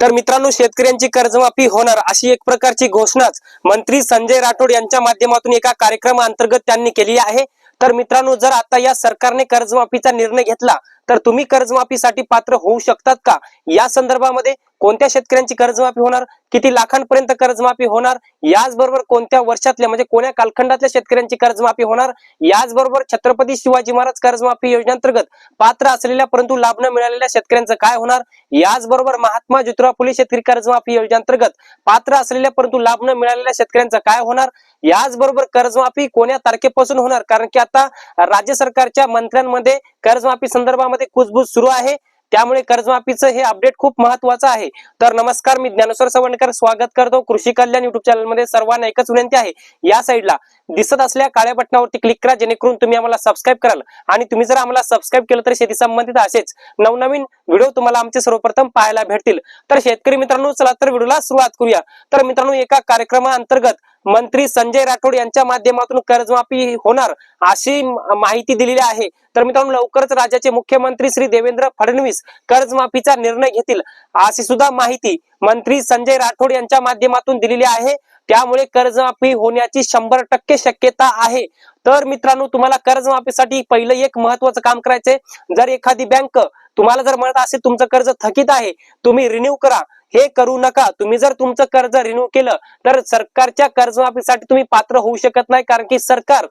तर मित्रांनो शेतकऱ्यांची कर्जमाफी होणार अशी एक प्रकारची घोषणाच मंत्री संजय राठोड यांच्या माध्यमातून एका कार्यक्रमाअंतर्गत त्यांनी केली आहे. तर मित्रांनो जर आता या सरकारने कर्जमाफीचा निर्णय घेतला तर तुम्ही कर्जमाफीसाठी पात्र होऊ शकतात का? या संदर्भामध्ये कोणत्या शेतकऱ्यांची कर्जमाफी होणार? किती लाखांपर्यंत कर्जमाफी होणार? याचबरोबर कोणत्या वर्षातल्या म्हणजे कोण्या कालखंडातल्या शेतकऱ्यांची कर्जमाफी होणार? याचबरोबर छत्रपती शिवाजी महाराज कर्जमाफी योजनेअंतर्गत पात्र असलेल्या परंतु लाभ न मिळालेल्या शेतकऱ्यांचं काय होणार? याचबरोबर महात्मा ज्योतिराव फुले शेतकरी कर्जमाफी योजनेअंतर्गत पात्र असलेल्या परंतु लाभ न मिळालेल्या शेतकऱ्यांचं काय होणार? याचबरोबर कर्जमाफी कोण्या तारखेपासून होणार? कारण की आता राज्य सरकारच्या मंत्र्यांमध्ये कर्जमाफी संदर्भामध्ये कुजबूज सुरू आहे. त्यामुळे कर्जमाफीचं हे अपडेट खूप महत्वाचं आहे. तर नमस्कार मी ज्ञानेश्वर सवणकर स्वागत करतो कृषी कल्याण युट्यूब चॅनलमध्ये. सर्वांना एकच विनंती आहे. या साईडला दिसत असल्या काळ्या बटनावरती क्लिक करा जेणेकरून तुम्ही आम्हाला सबस्क्राईब कराल. आणि तुम्ही जर आम्हाला सबस्क्राईब केलं तर शेती संबंधित असेच नवनवीन व्हिडिओ तुम्हाला आमचे सर्वप्रथम पाहायला भेटतील. तर शेतकरी मित्रांनो चला तर व्हिडिओला सुरुवात करूया. तर मित्रांनो एका कार्यक्रमाअंतर्गत मंत्री संजय राठोड यांच्या माध्यमातून कर्जमाफी होणार अशी माहिती दिलेली आहे. तर मित्रांनो लवकरच राज्याचे मुख्यमंत्री श्री देवेंद्र फडणवीस कर्जमाफीचा निर्णय घेतील अशी सुद्धा माहिती मंत्री संजय राठोड यांच्या माध्यमातून दिलेली आहे. त्यामुळे कर्जमाफी होण्याची शंभर टक्के शक्यता आहे. तर मित्रांनो तुम्हाला कर्जमाफीसाठी पहिलं एक महत्वाचं काम करायचंय. जर एखादी बँक तुम्हाला जर म्हणत असेल तुमचं कर्ज थकीत आहे तुम्ही रिन्यू करा. हे करू नका. तुम्ही जर तुमचं कर्ज रिन्यू केलं तर सरकारच्या कर्जमाफीसाठी तुम्ही पात्र होऊ शकत नाही कारण की सरकार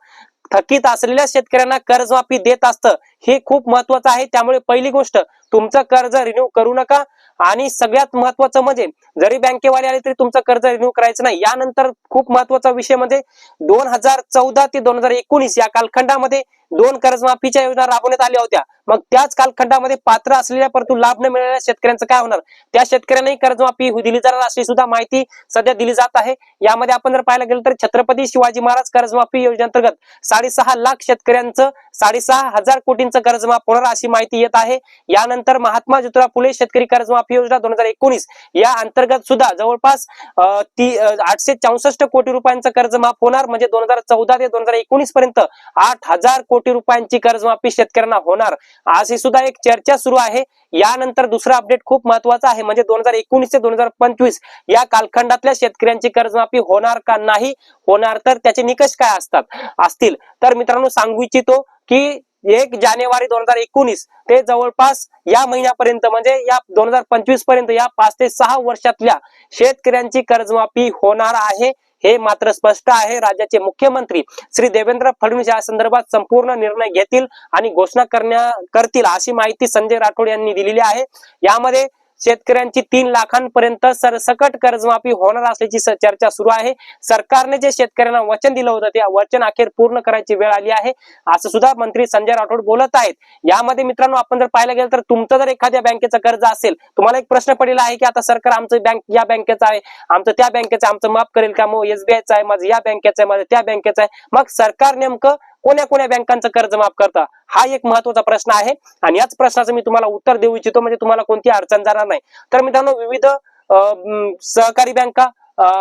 थकीत असलेल्या शेतकऱ्यांना कर्जमाफी देत असतं. हे खूप महत्वाचं आहे. त्यामुळे पहिली गोष्ट तुमचं कर्ज रिन्यू करू नका. आणि सगळ्यात महत्वाचं म्हणजे जरी बँकेवाले आले तरी तुमचं कर्ज रिन्यू करायचं नाही. यानंतर खूप महत्त्वाचा विषय म्हणजे दोन हजार चौदा ते दोन हजार एकोणीस या कालखंडामध्ये दोन कर्जमाफीच्या योजना राबवण्यात आल्या होत्या. मग त्याच कालखंडामध्ये पात्र असलेल्या परंतु लाभ न मिळालेल्या शेतकऱ्यांचं काय होणार? त्या शेतकऱ्यांनाही कर्जमाफी दिली जाणार अशी सुद्धा माहिती सध्या दिली जात आहे. यामध्ये आपण जर पाहायला गेलं तर छत्रपती शिवाजी महाराज कर्जमाफी योजनेअंतर्गत साडेसहा लाख शेतकऱ्यांचं साडेसहा हजार कोटींचं कर्जमाफ होणार अशी माहिती येत आहे. यानंतर महात्मा ज्योतिराव फुले शेतकरी कर्जमाफी योजना दोन हजार एकोणीस या अंतर्गत सुद्धा जवळपास अं, ती आठशे चौसष्ट कोटी रुपयांचं कर्ज माफ होणार. म्हणजे दोन हजार चौदा ते दोन हजार एकोणीस पर्यंत आठ हजार कोटी रुपयांची कर्जमाफी शेतकऱ्यांना होणार. अशी सुद्धा एक चर्चा सुरू आहे. यानंतर दुसरा अपडेट खूप महत्त्वाचा आहे. म्हणजे दोन हजार एकोणीस ते दोन हजार पंचवीस या कालखंडातल्या शेतकऱ्यांची कर्जमाफी होणार का नाही? होणार तर त्याचे निकष काय असतात? असतील. तर मित्रांनो सांगू इच्छितो की एक जानेवारी दोन हजार एकोणीस ते जवळपास या महिन्यापर्यंत म्हणजे या दोन हजार पंचवीसपर्यंत या पाच ते सहा वर्षातल्या शेतकऱ्यांची कर्जमाफी होणार आहे. हे मात्र स्पष्ट आहे. राज्याचे मुख्यमंत्री श्री देवेंद्र फडणवीस या संदर्भात संपूर्ण निर्णय घेतील आणि घोषणा करण्या करतील अशी माहिती संजय राठोड यांनी दिलेली आहे. यामध्ये शेतकऱ्यांची तीन लाखांपर्यंत सरसकट कर्जमाफी होणार असल्याची चर्चा सुरू आहे. सरकारने जे शेतकऱ्यांना वचन दिलं होतं ते वचन अखेर पूर्ण करायची वेळ आली आहे. असं सुद्धा मंत्री संजय राठोड बोलत आहेत. यामध्ये मित्रांनो आपण जर पाहायला गेलं तर तुमचं जर एखाद्या बँकेचं कर्ज असेल तुम्हाला एक प्रश्न पडलेला आहे की आता सरकार आमचं बँक या बँकेचं आहे आमचं त्या बँकेचं आमचं माफ करेल का? मग एसबीआयचं आहे माझं या बँकेचं आहे माझं त्या बँकेचं आहे. मग सरकार नेमकं कोण्या कोण्या बँकांचं कर्ज माफ करता? हा एक महत्त्वाचा प्रश्न आहे. आणि याच प्रश्नाचं मी तुम्हाला उत्तर देऊ इच्छितो म्हणजे तुम्हाला कोणती अडचण जाणार नाही. तर मित्रांनो विविध अं, सहकारी बँका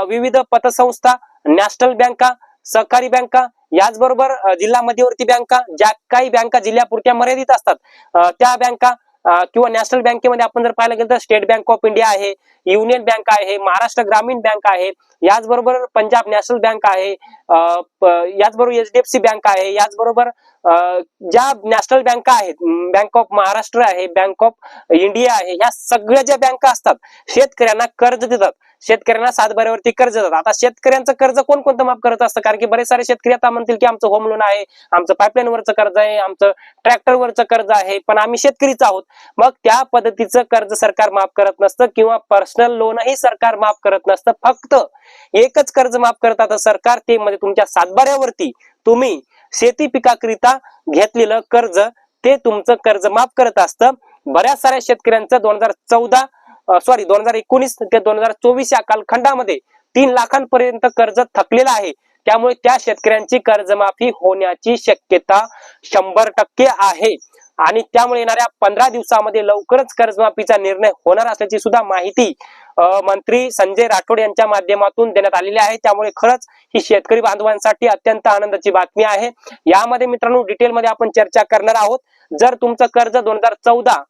विविध पतसंस्था नॅशनल बँका सहकारी बँका याचबरोबर जिल्हा मध्यवर्ती बँका ज्या काही बँका जिल्ह्यापुरत्या मर्यादित असतात त्या बँका किंवा नॅशनल बँकेमध्ये आपण जर पाहायला गेलं तर स्टेट बँक ऑफ इंडिया आहे युनियन बँक आहे महाराष्ट्र ग्रामीण बँक आहे याचबरोबर पंजाब नॅशनल बँक आहे अं, प- याचबरोबर एचडीएफसी बँक आहे याचबरोबर ज्या नॅशनल बँका आहेत बँक ऑफ महाराष्ट्र आहे बँक ऑफ इंडिया आहे या सगळ्या ज्या बँका असतात शेतकऱ्यांना कर्ज देतात. शेतकऱ्यांना सातबाऱ्यावरती कर्ज देतात. आता शेतकऱ्यांचं कर्ज कोण कोणतं माफ करत असतं? कारण की बरेच सारे शेतकरी आता म्हणतील की आमचं होम लोन आहे आमचं पाईपलाईनवरचं कर्ज आहे आमचं ट्रॅक्टरवरचं कर्ज आहे पण आम्ही शेतकरीच आहोत. मग त्या पद्धतीचं कर्ज सरकार माफ करत नसतं किंवा पर्सनल लोनही सरकार माफ करत नसतं. फक्त एकच कर्ज माफ करत आता सरकार ते म्हणजे तुमच्या सातबाऱ्यावरती तुम्ही शेती पिकाकरिता घेतलेलं कर्ज ते तुमचं कर्ज माफ करत असतं. बऱ्याच साऱ्या शेतकऱ्यांचं दोन हजार चौदा सॉरी दोन हजार एकोणीस ते दोन हजार चोवीस या कालखंडामध्ये तीन लाखांपर्यंत कर्ज थकलेलं आहे. त्यामुळे त्या शेतकऱ्यांची कर्जमाफी होण्याची शक्यता शंभर टक्के आहे. आणि त्यामुळे येणाऱ्या पंधरा दिवसामध्ये लवकरच कर्जमाफीचा निर्णय होणार असल्याची सुद्धा माहिती मंत्री संजय राठोड यांच्या माध्यमातून देण्यात आलेली आहे. त्यामुळे खरंच ही शेतकरी बांधवांसाठी अत्यंत आनंदाची बातमी आहे. यामध्ये मित्रांनो डिटेलमध्ये आपण चर्चा करणार आहोत. जर तुमचं कर्ज दोन हजार चौदा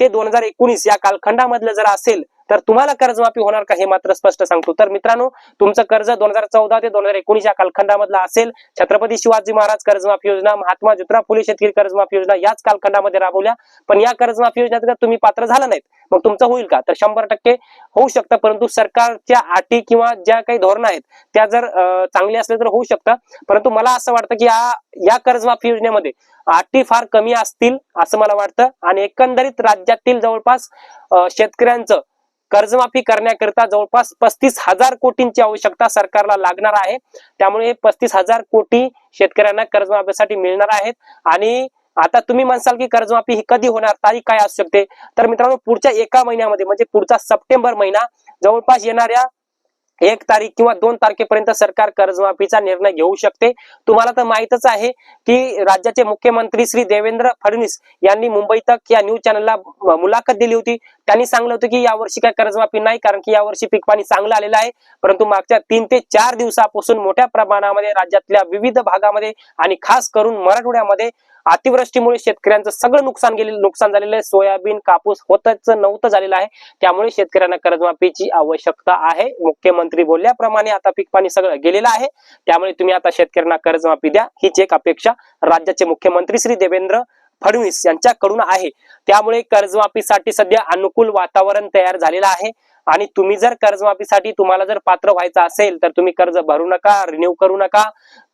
ते दोन हजार एकोणीस या कालखंडामधलं जर असेल तर तुम्हाला कर्जमाफी होणार का हे मात्र स्पष्ट सांगतो. तर मित्रांनो तुमचं कर्ज दोन हजार चौदा ते दोन हजार एकोणीस या कालखंडामधला असेल छत्रपती शिवाजी महाराज कर्जमाफी योजना महात्मा ज्योतिराव फुले शेतकरी कर्जमाफी योजना याच कालखंडामध्ये राबवल्या. पण या कर्जमाफी योजनेत तुम्ही पात्र झाला नाहीत मग तुमचं होईल का? तर शंभर टक्के होऊ शकतं परंतु सरकारच्या अटी किंवा ज्या काही धोरणं आहेत त्या जर चांगल्या असल्या तर होऊ शकतं. परंतु मला असं वाटतं की या या कर्जमाफी योजनेमध्ये अटी फार कमी असतील असं मला वाटतं. आणि एकंदरीत राज्यातील जवळपास शेतकऱ्यांचं कर्जमाफी करण्याकरिता जवळपास पस्तीस हजार कोटींची आवश्यकता सरकारला लागणार आहे. त्यामुळे पस्तीस हजार कोटी शेतकऱ्यांना कर्जमाफीसाठी मिळणार आहेत. आणि आता तुम्ही म्हणसाल की कर्जमाफी ही कधी होणार? तारीख काय असू शकते? तर मित्रांनो पुढच्या एका महिन्यामध्ये म्हणजे पुढचा सप्टेंबर महिना जवळपास येणाऱ्या एक तारीख किंवा दोन तारखेपर्यंत सरकार कर्जमाफीचा निर्णय घेऊ शकते. तुम्हाला तर माहितच आहे की राज्याचे मुख्यमंत्री श्री देवेंद्र फडणवीस यांनी मुंबई तक या न्यूज चॅनलला मुलाखत दिली होती. त्यांनी सांगलं होतं की यावर्षी काय कर्जमाफी नाही कारण की यावर्षी पीक पाणी चांगलं आलेलं आहे. परंतु मागच्या तीन ते चार दिवसापासून मोठ्या प्रमाणामध्ये राज्यातल्या विविध भागामध्ये आणि खास करून मराठवाड्यामध्ये अतिवृष्टीमुळे शेतकऱ्यांचं सगळं नुकसान गेलेलं नुकसान झालेलं आहे. सोयाबीन कापूस होतच नव्हतं झालेलं आहे. त्यामुळे शेतकऱ्यांना कर्जमाफीची आवश्यकता आहे. मुख्यमंत्री बोलल्याप्रमाणे आता पीक पाणी सगळं गेलेलं आहे. त्यामुळे तुम्ही आता शेतकऱ्यांना कर्जमाफी द्या. हीच एक अपेक्षा राज्याचे मुख्यमंत्री श्री देवेंद्र फडणवीस यांच्याकडून आहे. त्यामुळे कर्जमाफीसाठी सध्या अनुकूल वातावरण तयार झालेलं आहे. आणि तुम्ही जर कर्जमाफीसाठी तुम्हाला जर पात्र व्हायचं असेल तर तुम्ही कर्ज भरू नका रिन्यू करू नका.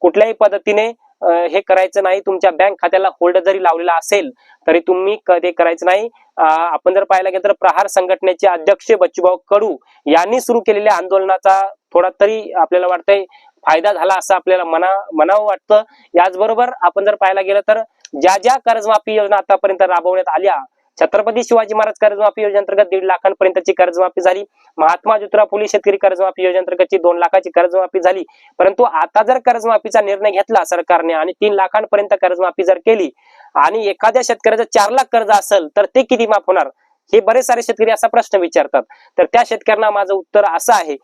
कुठल्याही पद्धतीने हे करायचं नाही तुमच्या बँक खात्याला होल्ड जरी लावलेला असेल तरी तुम्ही ते करायचं नाही. आपण जर पाहायला गेलं तर प्रहार संघटनेचे अध्यक्ष बच्चूभाऊ कडू यांनी सुरू केलेल्या आंदोलनाचा थोडा तरी आपल्याला वाटतंय फायदा झाला असं आपल्याला मना मनावं वाटतं. याचबरोबर आपण जर पाहायला गेलं तर ज्या ज्या कर्जमाफी योजना आतापर्यंत राबवण्यात आल्या छत्रपती शिवाजी महाराज कर्जमाफी योजनेअंतर्गत दीड लाखांपर्यंतची कर्जमाफी झाली. महात्मा ज्योतिराव फुले शेतकरी कर्जमाफी योजनेअंतर्गतची दोन लाखाची कर्जमाफी झाली. परंतु आता जर कर्जमाफीचा निर्णय घेतला सरकारने आणि तीन लाखांपर्यंत कर्जमाफी जर केली आणि एखाद्या शेतकऱ्याचं चार लाख कर्ज असेल तर ते किती माफ होणार? हे बरेच सारे शेतकरी असा प्रश्न विचारतात. तर त्या शेतकऱ्यांना माझं उत्तर असं आहे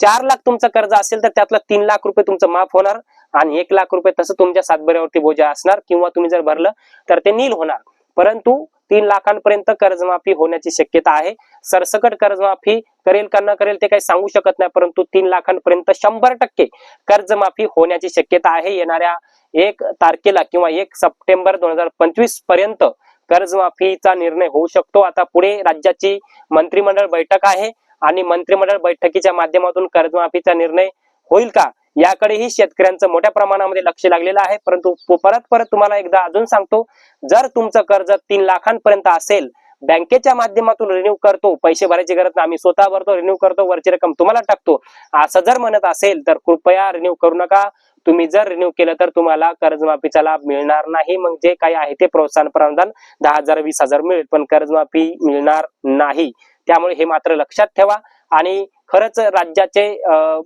चार लाख तुमचं कर्ज असेल तर त्यातलं तीन लाख रुपये तुमचं माफ होणार आणि एक लाख रुपये तसं तुमच्या सातबऱ्यावरती बोजा असणार किंवा तुम्ही जर भरलं तर ते नील होणार. परंतु तीन लाखांपर्यंत कर्जमाफी होण्याची शक्यता आहे. सरसकट कर्जमाफी करेल का न करेल ते काही सांगू शकत नाही परंतु तीन लाखांपर्यंत शंभर टक्के कर्जमाफी होण्याची शक्यता आहे. येणाऱ्या एक तारखेला किंवा एक सप्टेंबर दोन हजार पंचवीसपर्यंत कर्जमाफीचा निर्णय होऊ शकतो. आता पुढे राज्याची मंत्रिमंडळ बैठक आहे आणि मंत्रिमंडळ बैठकीच्या माध्यमातून कर्जमाफीचा निर्णय होईल का? याकडेही शेतकऱ्यांचं मोठ्या प्रमाणामध्ये लक्ष लागलेलं आहे. परंतु परत परत तुम्हाला एकदा अजून सांगतो जर तुमचं कर्ज तीन लाखांपर्यंत असेल बँकेच्या माध्यमातून रिन्यू करतो पैसे भरायची गरज नाही आम्ही स्वतः भरतो रिन्यू करतो वरची रक्कम तुम्हाला टाकतो. असं जर म्हणत असेल तर कृपया रिन्यू करू नका. तुम्ही जर रिन्यू केलं तर तुम्हाला कर्जमाफीचा लाभ मिळणार नाही. मग जे काही आहे ते प्रोत्साहन प्रावधान दहा हजार वीस हजार मिळेल पण कर्जमाफी मिळणार नाही. त्यामुळे हे मात्र लक्षात ठेवा. आणि खरंच राज्याचे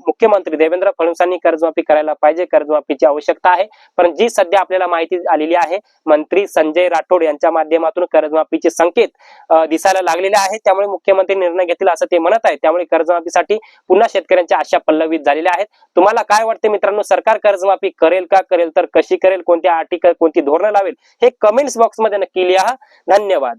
मुख्यमंत्री देवेंद्र फडणवीसांनी कर्जमाफी करायला पाहिजे कर्जमाफीची आवश्यकता आहे. पण जी सध्या आपल्याला माहिती आलेली आहे मंत्री संजय राठोड यांच्या माध्यमातून कर्जमाफीचे संकेत दिसायला लागलेले आहेत. त्यामुळे मुख्यमंत्री निर्णय घेतील असं ते म्हणत आहेत. त्यामुळे कर्जमाफीसाठी पुन्हा शेतकऱ्यांच्या आशा पल्लवित झालेल्या आहेत. तुम्हाला काय वाटते मित्रांनो सरकार कर्जमाफी करेल का करेल तर कशी करेल? कोणत्या आर्टिकल कोणती धोरणं लावेल? हे कमेंट्स बॉक्समध्ये नक्की लिहा. धन्यवाद.